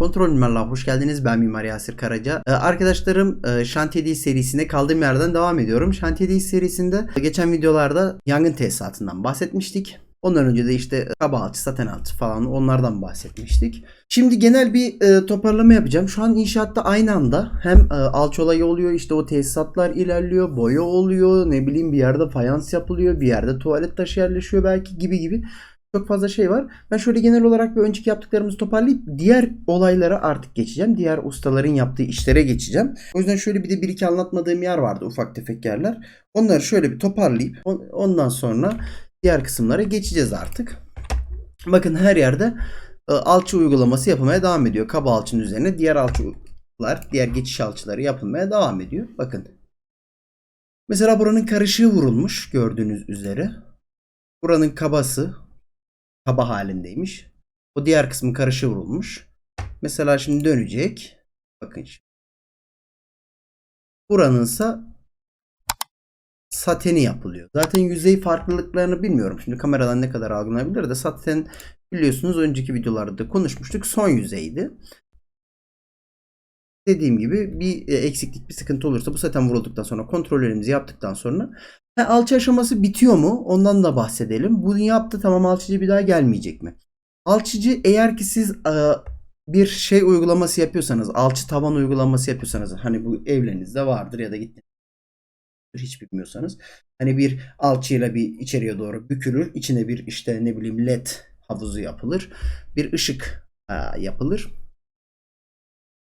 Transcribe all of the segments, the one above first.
Kontrol Mimarlığa hoş geldiniz. Ben Mimar Yasir Karaca. Ee, arkadaşlarım e, Şantiye serisine kaldığım yerden devam ediyorum. Şantiye serisinde geçen videolarda yangın tesisatından bahsetmiştik. Ondan önce de işte kaba alçı, saten alçı falan onlardan bahsetmiştik. Şimdi genel bir e, toparlama yapacağım. Şu an inşaatta aynı anda hem e, alçı oluyor işte o tesisatlar ilerliyor, boya oluyor, ne bileyim bir yerde fayans yapılıyor, bir yerde tuvalet taşı yerleşiyor belki gibi gibi çok fazla şey var. Ben şöyle genel olarak bir önceki yaptıklarımızı toparlayıp diğer olaylara artık geçeceğim. Diğer ustaların yaptığı işlere geçeceğim. O yüzden şöyle bir de bir iki anlatmadığım yer vardı ufak tefek yerler. Onları şöyle bir toparlayıp on- ondan sonra diğer kısımlara geçeceğiz artık. Bakın her yerde e, alçı uygulaması yapılmaya devam ediyor. Kaba alçının üzerine diğer alçılar, diğer geçiş alçıları yapılmaya devam ediyor. Bakın. Mesela buranın karışığı vurulmuş gördüğünüz üzere. Buranın kabası kaba halindeymiş. O diğer kısmı karışı vurulmuş. Mesela şimdi dönecek. Bakın şimdi. Buranınsa sateni yapılıyor. Zaten yüzey farklılıklarını bilmiyorum. Şimdi kameradan ne kadar algılanabilir de saten biliyorsunuz önceki videolarda da konuşmuştuk. Son yüzeydi. Dediğim gibi bir e, eksiklik, bir sıkıntı olursa bu saten vurulduktan sonra kontrollerimizi yaptıktan sonra ha, alçı aşaması bitiyor mu? Ondan da bahsedelim. Bunu yaptı tamam alçıcı bir daha gelmeyecek mi? Alçıcı eğer ki siz e, bir şey uygulaması yapıyorsanız, alçı tavan uygulaması yapıyorsanız hani bu evlerinizde vardır ya da gittiniz hiç bilmiyorsanız hani bir alçıyla bir içeriye doğru bükülür. içine bir işte ne bileyim led havuzu yapılır. Bir ışık e, yapılır.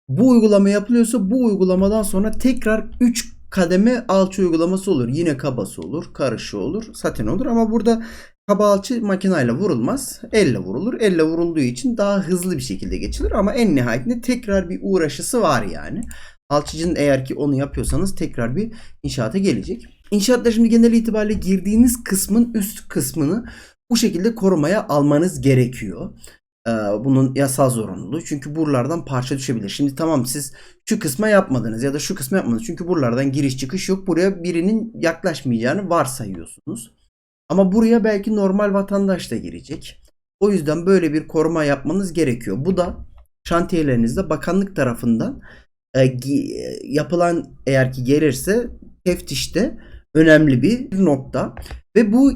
Bu uygulama yapılıyorsa bu uygulamadan sonra tekrar 3 kademe alçı uygulaması olur. Yine kabası olur, karışı olur, saten olur ama burada kaba alçı makinayla vurulmaz. Elle vurulur. Elle vurulduğu için daha hızlı bir şekilde geçilir ama en nihayetinde tekrar bir uğraşısı var yani. Alçıcının eğer ki onu yapıyorsanız tekrar bir inşaata gelecek. İnşaatta şimdi genel itibariyle girdiğiniz kısmın üst kısmını bu şekilde korumaya almanız gerekiyor. Ee, bunun yasal zorunluluğu. Çünkü buralardan parça düşebilir. Şimdi tamam siz şu kısma yapmadınız ya da şu kısma yapmadınız. Çünkü buralardan giriş çıkış yok. Buraya birinin yaklaşmayacağını varsayıyorsunuz. Ama buraya belki normal vatandaş da girecek. O yüzden böyle bir koruma yapmanız gerekiyor. Bu da şantiyelerinizde bakanlık tarafından e, gi- yapılan eğer ki gelirse teftişte önemli bir nokta. Ve bu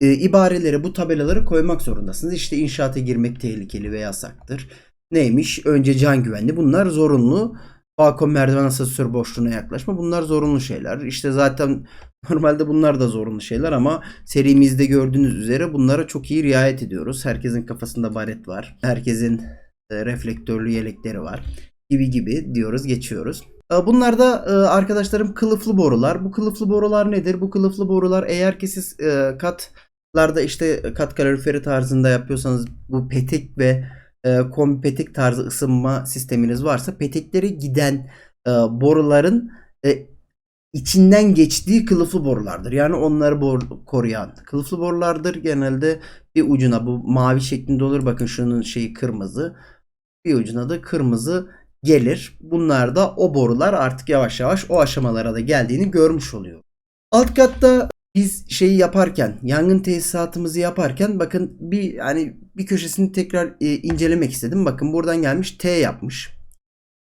e, ibareleri, bu tabelaları koymak zorundasınız. İşte inşaata girmek tehlikeli ve yasaktır. Neymiş? Önce can güvenli. Bunlar zorunlu. Balkon merdiven asansör boşluğuna yaklaşma. Bunlar zorunlu şeyler. İşte zaten normalde bunlar da zorunlu şeyler ama serimizde gördüğünüz üzere bunlara çok iyi riayet ediyoruz. Herkesin kafasında baret var. Herkesin e, reflektörlü yelekleri var. Gibi gibi diyoruz geçiyoruz. E, Bunlar da e, arkadaşlarım kılıflı borular. Bu kılıflı borular nedir? Bu kılıflı borular eğer ki siz e, katlarda işte kat kaloriferi tarzında yapıyorsanız bu petek ve e, kombi petek tarzı ısınma sisteminiz varsa peteklere giden e, boruların e, içinden geçtiği kılıflı borulardır. Yani onları bor- koruyan kılıflı borulardır. Genelde bir ucuna bu mavi şeklinde olur. Bakın şunun şeyi kırmızı. Bir ucuna da kırmızı gelir. Bunlar da o borular artık yavaş yavaş o aşamalara da geldiğini görmüş oluyor. Alt katta biz şeyi yaparken, yangın tesisatımızı yaparken bakın bir hani bir köşesini tekrar e, incelemek istedim. Bakın buradan gelmiş T yapmış.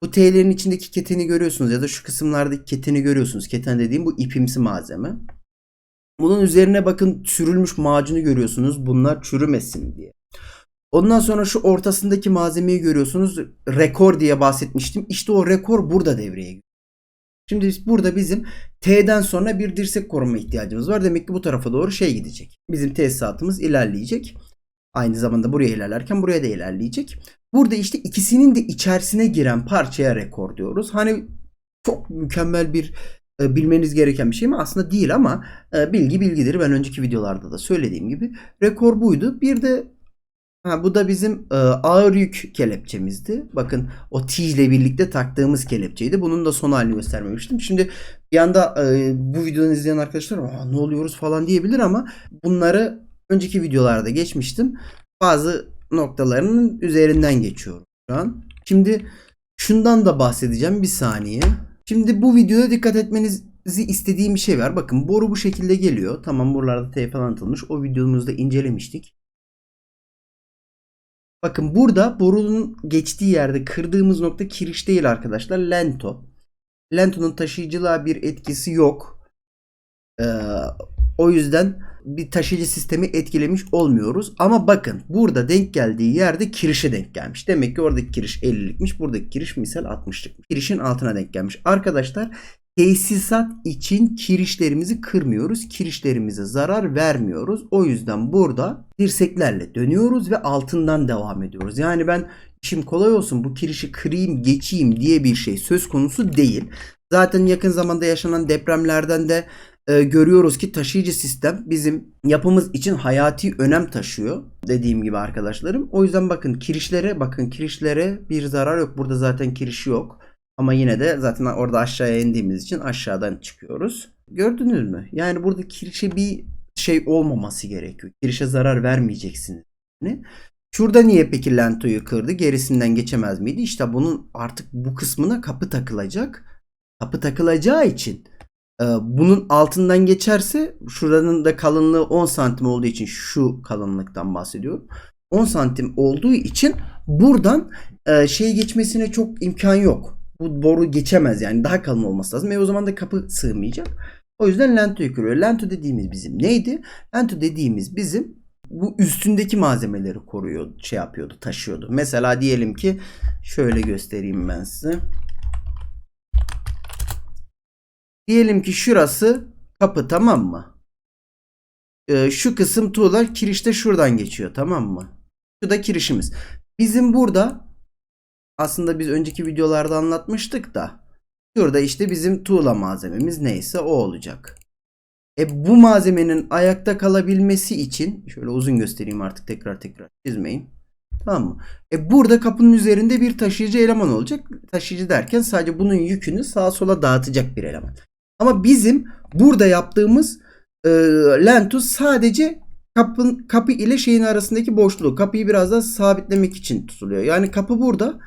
Bu T'lerin içindeki keteni görüyorsunuz ya da şu kısımlardaki keteni görüyorsunuz. Keten dediğim bu ipimsi malzeme. Bunun üzerine bakın sürülmüş macunu görüyorsunuz. Bunlar çürümesin diye. Ondan sonra şu ortasındaki malzemeyi görüyorsunuz. Rekor diye bahsetmiştim. İşte o rekor burada devreye giriyor. Şimdi biz burada bizim T'den sonra bir dirsek koruma ihtiyacımız var. Demek ki bu tarafa doğru şey gidecek. Bizim tesisatımız ilerleyecek. Aynı zamanda buraya ilerlerken buraya da ilerleyecek. Burada işte ikisinin de içerisine giren parçaya rekor diyoruz. Hani çok mükemmel bir e, bilmeniz gereken bir şey mi? Aslında değil ama e, bilgi bilgidir. Ben önceki videolarda da söylediğim gibi rekor buydu. Bir de ha, bu da bizim e, ağır yük kelepçemizdi. Bakın o T ile birlikte taktığımız kelepçeydi. Bunun da son halini göstermemiştim. Şimdi bir anda e, bu videodan izleyen arkadaşlar ne oluyoruz falan diyebilir ama bunları önceki videolarda geçmiştim. Bazı noktalarının üzerinden geçiyorum şu an. Şimdi şundan da bahsedeceğim bir saniye. Şimdi bu videoda dikkat etmenizi istediğim bir şey var. Bakın boru bu şekilde geliyor. Tamam buralarda T falan atılmış. O videomuzda incelemiştik. Bakın burada borunun geçtiği yerde kırdığımız nokta kiriş değil arkadaşlar. Lento. Lento'nun taşıyıcılığa bir etkisi yok. Ee, o yüzden bir taşıyıcı sistemi etkilemiş olmuyoruz. Ama bakın burada denk geldiği yerde kirişe denk gelmiş. Demek ki oradaki kiriş 50'likmiş. Buradaki kiriş misal 60'lık. Kirişin altına denk gelmiş. Arkadaşlar tesisat için kirişlerimizi kırmıyoruz. Kirişlerimize zarar vermiyoruz. O yüzden burada dirseklerle dönüyoruz ve altından devam ediyoruz. Yani ben işim kolay olsun bu kirişi kırayım geçeyim diye bir şey söz konusu değil. Zaten yakın zamanda yaşanan depremlerden de e, görüyoruz ki taşıyıcı sistem bizim yapımız için hayati önem taşıyor. Dediğim gibi arkadaşlarım. O yüzden bakın kirişlere bakın kirişlere bir zarar yok. Burada zaten kiriş yok. Ama yine de zaten orada aşağıya indiğimiz için aşağıdan çıkıyoruz. Gördünüz mü? Yani burada kirişe bir şey olmaması gerekiyor. Kirişe zarar vermeyeceksiniz. Şurada niye peki lentoyu kırdı? Gerisinden geçemez miydi? İşte bunun artık bu kısmına kapı takılacak. Kapı takılacağı için e, bunun altından geçerse şuranın da kalınlığı 10 santim olduğu için şu kalınlıktan bahsediyorum. 10 santim olduğu için buradan e, şey geçmesine çok imkan yok. Bu boru geçemez yani daha kalın olması lazım. E o zaman da kapı sığmayacak. O yüzden lentoyu kırıyor. Lento dediğimiz bizim neydi? Lento dediğimiz bizim bu üstündeki malzemeleri koruyor, şey yapıyordu, taşıyordu. Mesela diyelim ki şöyle göstereyim ben size. Diyelim ki şurası kapı tamam mı? Ee, şu kısım tuğla kirişte şuradan geçiyor tamam mı? Şu da kirişimiz. Bizim burada aslında biz önceki videolarda anlatmıştık da şurada işte bizim tuğla malzememiz neyse o olacak. E bu malzemenin ayakta kalabilmesi için şöyle uzun göstereyim artık tekrar tekrar çizmeyin. Tamam mı? E burada kapının üzerinde bir taşıyıcı eleman olacak. Taşıyıcı derken sadece bunun yükünü sağa sola dağıtacak bir eleman. Ama bizim burada yaptığımız e, lentus sadece kapın kapı ile şeyin arasındaki boşluğu. Kapıyı biraz daha sabitlemek için tutuluyor. Yani kapı burada,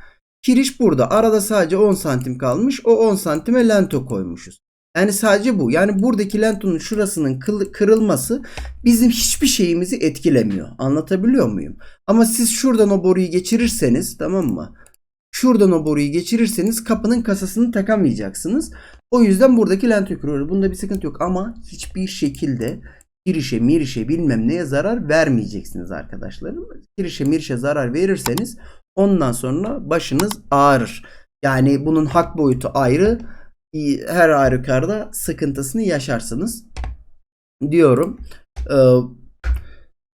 kiriş burada. Arada sadece 10 santim kalmış. O 10 santime lento koymuşuz. Yani sadece bu. Yani buradaki lentonun şurasının kırılması bizim hiçbir şeyimizi etkilemiyor. Anlatabiliyor muyum? Ama siz şuradan o boruyu geçirirseniz tamam mı? Şuradan o boruyu geçirirseniz kapının kasasını takamayacaksınız. O yüzden buradaki lentoyu kırıyoruz. Bunda bir sıkıntı yok ama hiçbir şekilde girişe mirişe bilmem neye zarar vermeyeceksiniz arkadaşlarım. Girişe mirişe zarar verirseniz ondan sonra başınız ağrır. Yani bunun hak boyutu ayrı her halükarda sıkıntısını yaşarsınız diyorum. Ee,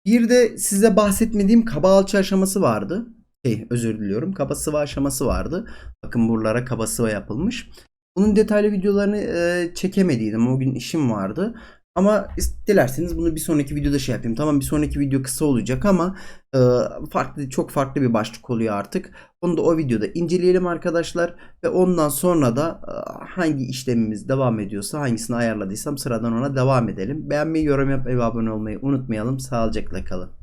bir de size bahsetmediğim kaba alçı aşaması vardı. Şey, özür diliyorum. Kaba sıva aşaması vardı. Bakın buralara kaba sıva yapılmış. Bunun detaylı videolarını e, çekemediydim. O gün işim vardı. Ama dilerseniz bunu bir sonraki videoda şey yapayım. Tamam bir sonraki video kısa olacak ama e, farklı çok farklı bir başlık oluyor artık. Onu da o videoda inceleyelim arkadaşlar ve ondan sonra da e, hangi işlemimiz devam ediyorsa hangisini ayarladıysam sıradan ona devam edelim. Beğenmeyi, yorum yapmayı ve abone olmayı unutmayalım. Sağlıcakla kalın.